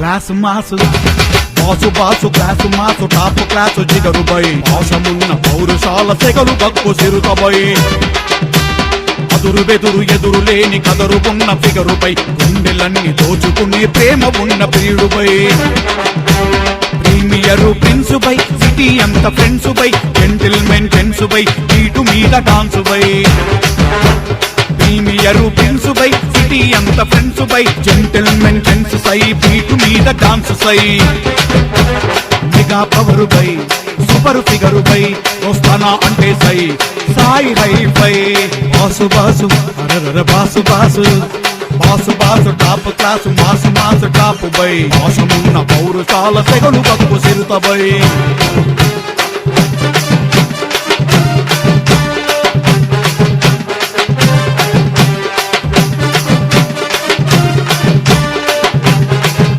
Class mass. Boss boss class mass top class జిగరు బై. భాషమున్న పౌరుషాల తెగలు కక్కు సిరుతబై. అదురు బెదురు ఎదురు లేని కదరు ఉన్న ఫిగరుపై గుండెలన్నీ దోచుకునే ప్రేమ ఉన్న ప్రియుడుపై ప్రీమియర్ ప్రిన్స్ బై సిటీ అంత ఫ్రెండ్స్ బై. జెంటిల్మెన్ జెంట్స్ బై ఈటు మీద డాన్స్ బై. ప్రీమియర్ ప్రిన్స్ బై పార్టీ అంత ఫ్రెండ్స్ బై జెంటిల్మెన్ ఫ్రెండ్స్ సై బీటు మీద డాన్స్ సై మెగా పవరు బై సూపర్ ఫిగరు బై వస్తానా అంటే సై. సాయి hi fi boss boss. అరర boss boss. Boss boss top class mass mass top by మోసమున్న పౌరుషాల తెగలు బతుకు సిరుత బై